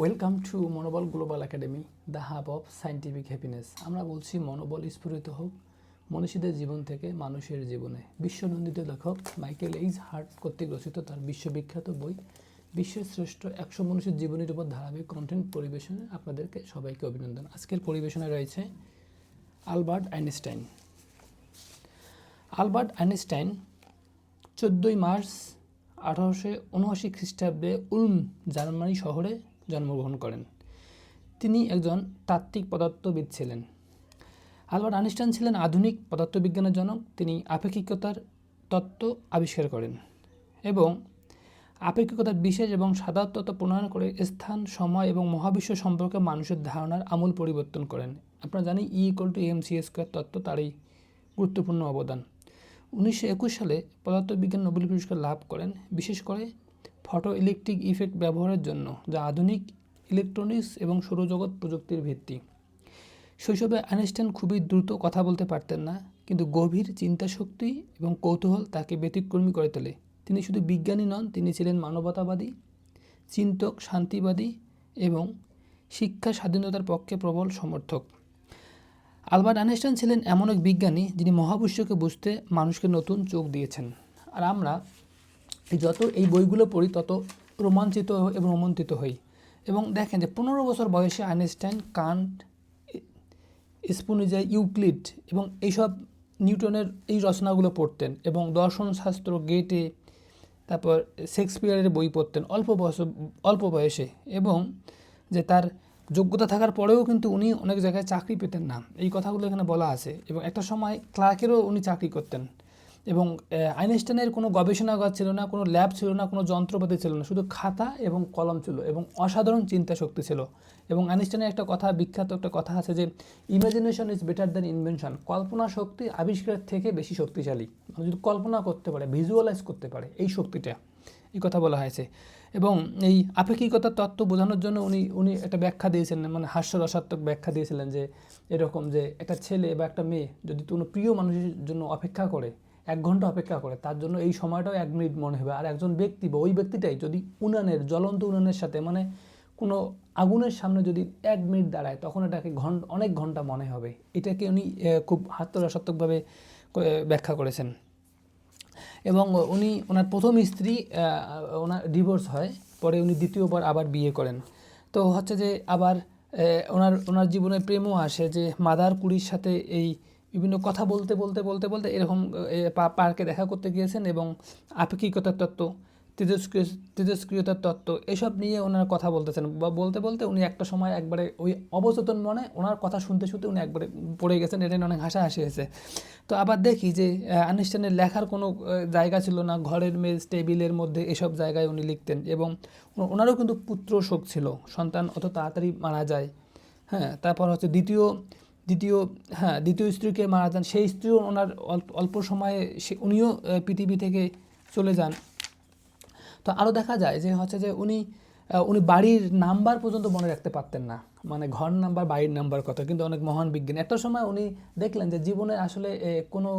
Welcome to Monobol global academy the hub of scientific happiness আমরা বলছি মনোবল স্ফুরিত হোক, মনীষীদের জীবন থেকে মানুষের জীবনে। বিশ্বনন্দিত লেখক মাইকেল এইজ হার্ট কর্তৃক রচিত তার বিশ্ববিখ্যাত বই, বিশ্বের শ্রেষ্ঠ একশো মনীষীর জীবনীর উপর ধারাবাহিক কন্টেন্ট পরিবেশনে আপনাদেরকে সবাইকে অভিনন্দন। আজকের পরিবেশনে রয়েছে আলবার্ট আইনস্টাইন। আলবার্ট আইনস্টাইন চোদ্দোই মার্চ আঠারোশো উনআশি খ্রিস্টাব্দে উলম জার্মানি শহরে জন্মগ্রহণ করেন। তিনি একজন তাত্ত্বিক পদার্থবিদ ছিলেন। আলবার্ট আইনস্টাইন ছিলেন আধুনিক পদার্থবিজ্ঞানের জনক। তিনি আপেক্ষিকতার তত্ত্ব আবিষ্কার করেন এবং আপেক্ষিকতার বিশেষ এবং সাধারণ তত্ত্ব প্রণয়ন করে স্থান, সময় এবং মহাবিশ্ব সম্পর্কে মানুষের ধারণার আমূল পরিবর্তন করেন। আপনারা জানি E equal to M C square তত্ত্ব তারই গুরুত্বপূর্ণ অবদান। উনিশশো একুশ সালে পদার্থবিজ্ঞান নোবেল পুরস্কার লাভ করেন। বিশেষ করে ফটো ইলেকট্রিক ইফেক্ট ব্যবহারের জন্য, যা আধুনিক ইলেকট্রনিক্স এবং সৌরজগৎ প্রযুক্তির ভিত্তি। শৈশবে আইনস্টাইন খুবই দ্রুত কথা বলতে পারতেন না, কিন্তু গভীর চিন্তাশক্তি এবং কৌতূহল তাকে ব্যতিক্রমী করে তোলে। তিনি শুধু বিজ্ঞানী নন, তিনি ছিলেন মানবতাবাদী, চিন্তক, শান্তিবাদী এবং শিক্ষা স্বাধীনতার পক্ষে প্রবল সমর্থক। আলবার্ট আইনস্টাইন ছিলেন এমন এক বিজ্ঞানী যিনি মহাবিশ্বকে বুঝতে মানুষকে নতুন চোখ দিয়েছেন। আর আমরা যত এই বইগুলো পড়ি, তত রোমাঞ্চিত এবং রোমান্তিত হই। এবং দেখেন যে পনেরো বছর বয়সে আইনস্টাইন, কান্ট, স্পুনিজা, ইউক্লিড এবং এইসব নিউটনের এই রচনাগুলো পড়তেন এবং দর্শনশাস্ত্র গেটে, তারপর শেক্সপিয়ারের বই পড়তেন অল্প বয়স, অল্প বয়সে। এবং যে তার যোগ্যতা থাকার পরেও কিন্তু উনি অনেক জায়গায় চাকরি পেতেন না। এই কথাগুলো এখানে বলা আছে। এবং একটা সময় ক্লার্কেরও উনি চাকরি করতেন। এবং আইনস্টাইনের কোনো গবেষণাগার ছিল না, কোনো ল্যাব ছিল না, কোনো যন্ত্রপাতি ছিল না, শুধু খাতা এবং কলম ছিল এবং অসাধারণ চিন্তা শক্তি ছিল। এবং আইনস্টাইনের একটা কথা, বিখ্যাত একটা কথা আছে যে imagination is better than invention কল্পনা শক্তি আবিষ্কারের থেকে বেশি শক্তিশালী। মানে যদি কল্পনা করতে পারে ভিজুয়ালাইজ করতে পারে, এই শক্তিটা, এই কথা বলা হয়েছে। এবং এই আপেক্ষিকতার তত্ত্ব বোঝানোর জন্য উনি উনি একটা ব্যাখ্যা দিয়েছিলেন মানে হাস্যরসাত্মক ব্যাখ্যা দিয়েছিলেন যে, এরকম যে, একটা ছেলে বা একটা মেয়ে যদি কোনো প্রিয় মানুষের জন্য অপেক্ষা করে এক ঘণ্টা অপেক্ষা করে, তার জন্য এই সময়টাও এক মিনিট মনে হবে। আর একজন ব্যক্তি বা ওই ব্যক্তিটাই যদি উনানের, জ্বলন্ত উনানের সাথে মানে কোনো আগুনের সামনে যদি এক মিনিট দাঁড়ায়, তখন এটাকে ঘণ্টা অনেক ঘণ্টা মনে হবে। এটাকে উনি খুব হাস্যরসাত্মকভাবে ব্যাখ্যা করেছেন। এবং উনি ওনার প্রথম স্ত্রী ওনার ডিভোর্স হয়, পরে উনি দ্বিতীয়বার আবার বিয়ে করেন। তো হচ্ছে যে আবার ওনার ওনার জীবনে প্রেমও আসে যে মাদার কুড়ির সাথে এই বিভিন্ন কথা বলতে বলতে বলতে বলতে এরকম পার্কে দেখা করতে গিয়েছেন এবং আপেক্ষিকতার তত্ত্ব, তেজস্ক্রিয়, তেজস্ক্রিয়তার তত্ত্ব, এসব নিয়ে ওনার কথা বলতেছেন। বা বলতে বলতে উনি একটা সময় একবারে ওই অবচেতন মনে ওনার কথা শুনতে শুনতে উনি একবারে পড়ে গেছেন, এটা নিয়ে অনেক হাসাহাসি হয়েছে। তো আবার দেখি যে আনুষ্ঠানের লেখার কোনো জায়গা ছিল না, ঘরের মেজ, টেবিলের মধ্যে এসব জায়গায় উনি লিখতেন এবং ওনারও কিন্তু পুত্র শোক ছিল, সন্তান অত তাড়াতাড়ি মারা যায়। হ্যাঁ তারপর হচ্ছে দ্বিতীয় দ্বিতীয় হ্যাঁ দ্বিতীয় স্ত্রীকে মারা যান। সেই স্ত্রীও ওনার অল্প সময়ে সে, উনিও পৃথিবী থেকে চলে যান। তো আরও দেখা যায় যে হচ্ছে যে উনি উনি বাড়ির নাম্বার পর্যন্ত মনে রাখতে পারতেন না। মানে ঘর নাম্বার, বাড়ির নাম্বার কথা। কিন্তু অনেক মহান বিজ্ঞানী, একটা সময় উনি দেখলেন যে জীবনে আসলে কোনো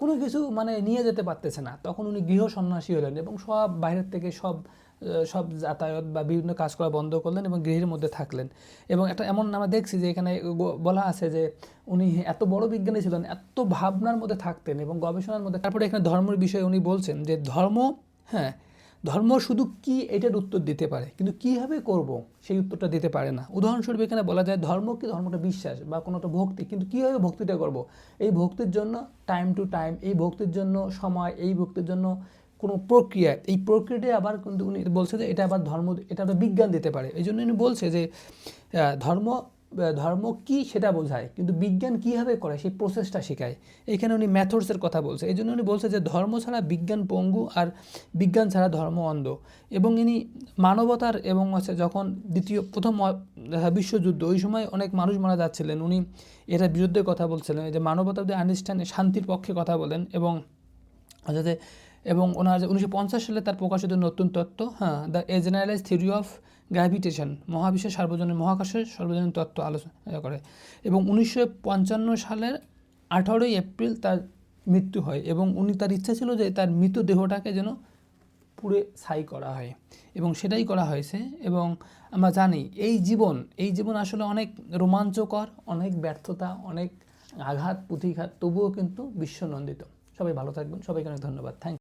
কোনো কিছু মানে নিয়ে যেতে পারতেছে না। তখন উনি গৃহ সন্ন্যাসী হলেন এবং সব বাইরের থেকে সব সব যাতায়াত বা বিভিন্ন কাজ করা বন্ধ করলেন এবং গৃহের মধ্যে থাকলেন। এবং একটা এমন আমরা দেখছি যে এখানে বলা আছে যে উনি এত বড় বিজ্ঞানী ছিলেন, এত ভাবনার মধ্যে থাকতেন এবং গবেষণার মধ্যে তারপরে এখানে ধর্মের বিষয়ে উনি বলছেন যে ধর্ম হ্যাঁ ধর্ম শুধু কি এটার উত্তর দিতে পারে, কিন্তু কীভাবে করব সেই উত্তরটা দিতে পারে না। উদাহরণস্বরূপ এখানে বলা যায় ধর্ম কি? ধর্মটা বিশ্বাস বা কোনো একটা ভক্তি, কিন্তু কীভাবে ভক্তিটা করব? এই ভক্তির জন্য টাইম টু টাইম এই ভক্তির জন্য সময়, এই ভক্তির জন্য কোনো প্রক্রিয়া, এই প্রক্রিয়াটাই আবার কিন্তু উনি বলছে যে এটা আবার ধর্ম, এটা একটা বিজ্ঞান দিতে পারে। এই জন্য উনি বলছে যে ধর্ম ধর্ম কি সেটা বোঝায়, কিন্তু বিজ্ঞান কীভাবে করে সেই প্রসেসটা শেখায়। এখানে উনি ম্যাথডসের কথা বলছে। এই জন্য উনি বলছে যে ধর্ম ছাড়া বিজ্ঞান পঙ্গু আর বিজ্ঞান ছাড়া ধর্ম অন্ধ। এবং ইনি মানবতার এবং হচ্ছে যখন দ্বিতীয়, প্রথম বিশ্বযুদ্ধ, ওই সময় অনেক মানুষ মারা যাচ্ছিলেন। উনি এটার বিরুদ্ধে কথা বলছিলেন যে মানবতার আনুষ্ঠানে শান্তির পক্ষে কথা বলেন এবং যাতে এবং ওনার উনিশশো পঞ্চাশ সালে তার প্রকাশিত নতুন তত্ত্ব হ্যাঁ the a generalize theory of gravitation, মহাবিশ্বের সার্বজনীন মহাকাশের সর্বজনীন তত্ত্ব আলোচনা করে। এবং উনিশশো পঞ্চান্ন সালের আঠারোই এপ্রিল তার মৃত্যু হয় এবং উনি তার ইচ্ছা ছিল যে তার মৃত দেহটাকে যেন পুড়ে ছাই করা হয় এবং সেটাই করা হয়েছে এবং আমরা জানি এই জীবন এই জীবন আসলে অনেক রোমাঞ্চকর, অনেক ব্যর্থতা, অনেক আঘাত, প্রতিঘাত, তবুও কিন্তু বিশ্বনন্দিত। সবাই ভালো থাকবেন, সবাইকে অনেক ধন্যবাদ। থ্যাংক